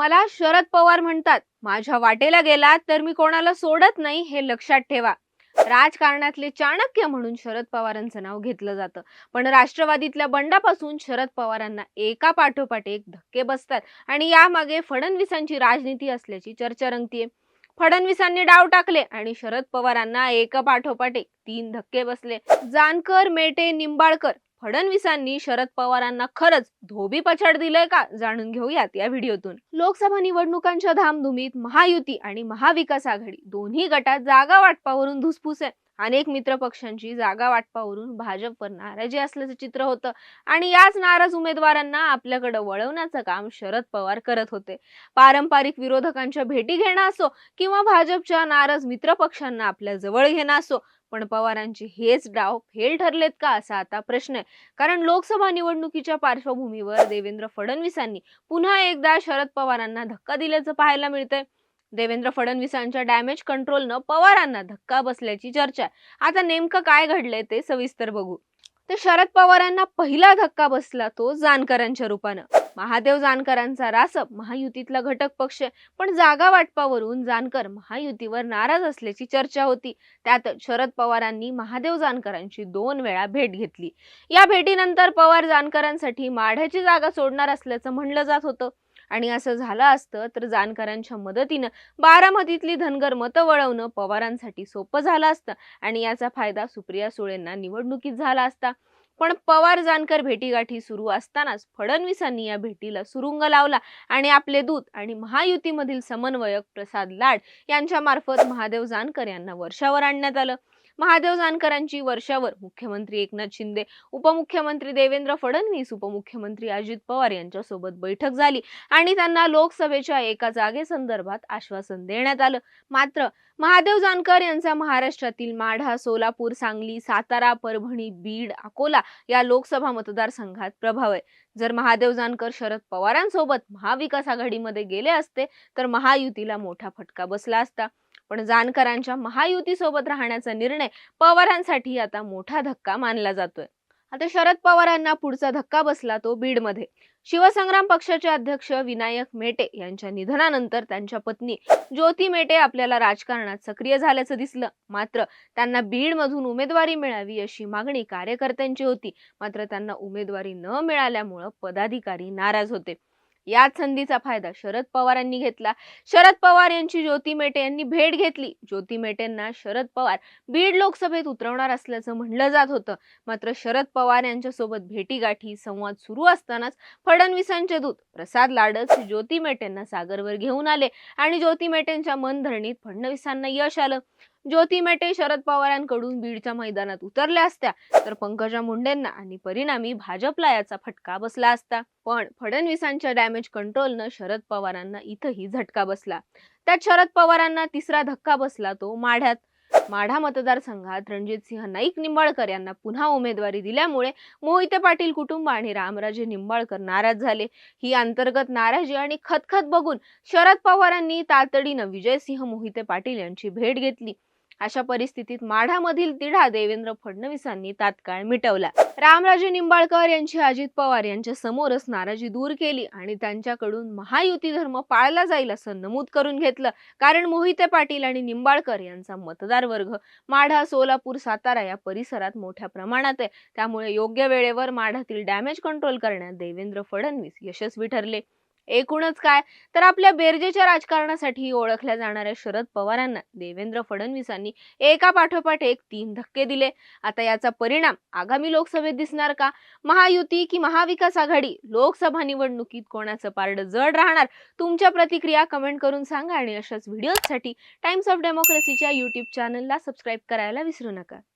मला शरद पवार म्हणतात माझ्या वाटेला गेला तर मी कोणाला सोडत नाही हे लक्षात ठेवा. राजकारणातले चाणक्य म्हणून शरद पवारांचं नाव घेतलं जातं. पण राष्ट्रवादीतल्या बंडापासून शरद पवारांना एका पाठोपाठ एक धक्के बसतात आणि यामागे फडणवीसांची राजनीती असल्याची चर्चा रंगतीये. फडणवीसांनी डाव टाकले आणि शरद पवारांना एका पाठोपाठ एक तीन धक्के बसले. जानकर मेटे निंबाळकर फडणवीसांनी शरद पवारांना खरंच धोबी पछाड दिलंय का जाणून घेऊयात या व्हिडिओतून. लोकसभा निवडणुकांच्या धामधुमीत महायुती आणि महाविकास आघाडी दोन्ही गटात जागा वाटपावरून धुसफूस आहे. अनेक मित्र पक्षांची जागा वाटपावरून भाजपवर नाराजी असल्याचं चित्र होतं. आणि याच नाराज उमेदवारांना आपल्याकडे वळवण्याचं काम शरद पवार करत होते. पारंपरिक विरोधकांच्या भेटी घेणं असो किंवा भाजपच्या नाराज मित्र पक्षांना आपल्या जवळ घेणं असो पण पवारांचे हेच डाव फेल ठरलेत का असा आता प्रश्न आहे. कारण लोकसभा निवडणुकीच्या पार्श्वभूमीवर देवेंद्र फडणवीसांनी पुन्हा एकदा शरद पवारांना धक्का दिल्याचं पाहायला मिळतंय. देवेंद्र फडणवीसांच्या डॅमेज कंट्रोलनं पवारांना धक्का बसल्याची चर्चा आहे. आता नेमकं काय घडलंय ते सविस्तर बघू. तर शरद पवारांना पहिला धक्का बसला तो जानकरांच्या रूपानं. महादेव जानकरांचा रासप महायुतीतला घटक पक्ष. पण जागा वाटपावरून जानकर महायुतीवर नाराज असल्याची चर्चा होती. त्यात शरद पवारांनी महादेव जानकरांची दोन वेळा भेट घेतली. या भेटीनंतर पवार जानकरांसाठी माढ्याची जागा सोडणार असल्याचं म्हणलं जात होतं. आणि असं झालं असतं तर जानकरांच्या मदतीनं बारामतीतली धनगर मतं वळवणं पवारांसाठी सोपं झालं असतं. आणि याचा फायदा सुप्रिया सुळेंना निवडणुकीत झाला असता. पण पवार जानकर भेटीगाठी सुरू असतानाच फडणवीसांनी या भेटीला सुरुंग लावला आणि आपले दूत आणि महायुतीमधील समन्वयक प्रसाद लाड यांच्या मार्फत महादेव जानकर यांना वर्षावर आणण्यात आलं. महादेव जानकरांची वर्षावर मुख्यमंत्री एकनाथ शिंदे उपमुख्यमंत्री देवेंद्र फडणवीस उपमुख्यमंत्री अजित पवार यांच्यासोबत बैठक झाली आणि त्यांना लोकसभेच्या एका जागेसंदर्भात आश्वासन देण्यात आलं. मात्र महादेव जानकर यांचा महाराष्ट्रातील माढा सोलापूर सांगली सातारा परभणी बीड अकोला या लोकसभा मतदारसंघात प्रभाव आहे. जर महादेव जानकर शरद पवारांसोबत महाविकास आघाडीमध्ये गेले असते तर महायुतीला मोठा फटका बसला असता. पण जानकरांच्या महायुतीसोबत राहण्याचा निर्णय पवारांसाठी आता मोठा धक्का मानला जातोय. आता शरद पवारांना पुढचा धक्का बसला तो बीडमध्ये. शिवसंग्राम पक्षाचे अध्यक्ष विनायक मेटे यांच्या निधनानंतर त्यांच्या पत्नी ज्योती मेटे आपल्याला राजकारणात सक्रिय झाल्याचं दिसलं. मात्र त्यांना बीडमधून उमेदवारी मिळावी अशी मागणी कार्यकर्त्यांची होती. मात्र त्यांना उमेदवारी न मिळाल्यामुळं पदाधिकारी नाराज होते. याच संधीचा फायदा शरद पवारांनी घेतला. शरद पवार यांची ज्योती मेटे यांनी भेट घेतली. ज्योती मेटेंना शरद पवार बीड लोकसभेत उतरवणार असल्याचं म्हणलं जात होतं. मात्र शरद पवार यांच्यासोबत भेटीगाठी संवाद सुरू असतानाच फडणवीसांचे दूत प्रसाद लाडच ज्योती मेटेंना सागरवर घेऊन आले आणि ज्योती मेटेंच्या मनधरणीत फडणवीसांना यश आलं. ज्योती मेटे शरद पवारांकडून बीडच्या मैदानात उतरल्या असत्या. तर पंकजा मुंडेंना आणि परिणामी भाजपला याचा फटका बसला असता. पण फडणवीसांच्या डॅमेज कंट्रोलनं शरद पवारांना इथंही झटका बसला. त्यात शरद पवारांना तिसरा धक्का बसला तो माढ्यात. माढा मतदारसंघात रणजितसिंह नाईक निंबाळकर यांना पुन्हा उमेदवारी दिल्यामुळे मोहिते पाटील कुटुंब आणि रामराजे निंबाळकर नाराज झाले. ही अंतर्गत नाराजी आणि खतखत बघून शरद पवारांनी तातडीनं विजयसिंह मोहिते पाटील यांची भेट घेतली. अशा परिस्थितीत माढामधील तिढा देवेंद्र फडणवीसांनी तात्काळ मिटवला. रामराजे निंबाळकर यांची अजित पवार यांच्या समोरच नाराजी दूर केली आणि त्यांच्याकडून महायुती धर्म पाळला जाईल असं नमूद करून घेतलं. कारण मोहिते पाटील आणि निंबाळकर यांचा मतदार वर्ग माढा सोलापूर सातारा या परिसरात मोठ्या प्रमाणात आहे. त्यामुळे योग्य वेळेवर माढातील डॅमेज कंट्रोल करण्यात देवेंद्र फडणवीस यशस्वी ठरले. एकूणच काय? तर आपल्या बेरजेच्या राजकारणासाठी ओळखल्या जाणाऱ्या शरद पवारांना देवेंद्र फडणवीसांनी एका पाठोपाठ एक तीन धक्के दिले. आता याचा परिणाम आगामी लोकसभेत दिसणार का? महायुती की महाविकास आघाडी? लोकसभा निवडणुकीत कोणाचं पारडं जड राहणार? तुमच्या प्रतिक्रिया कमेंट करून सांगा आणि अशाच व्हिडिओसाठी टाइम्स ऑफ डेमोक्रेसीच्या युट्यूब चॅनलला सबस्क्राईब करायला विसरू नका.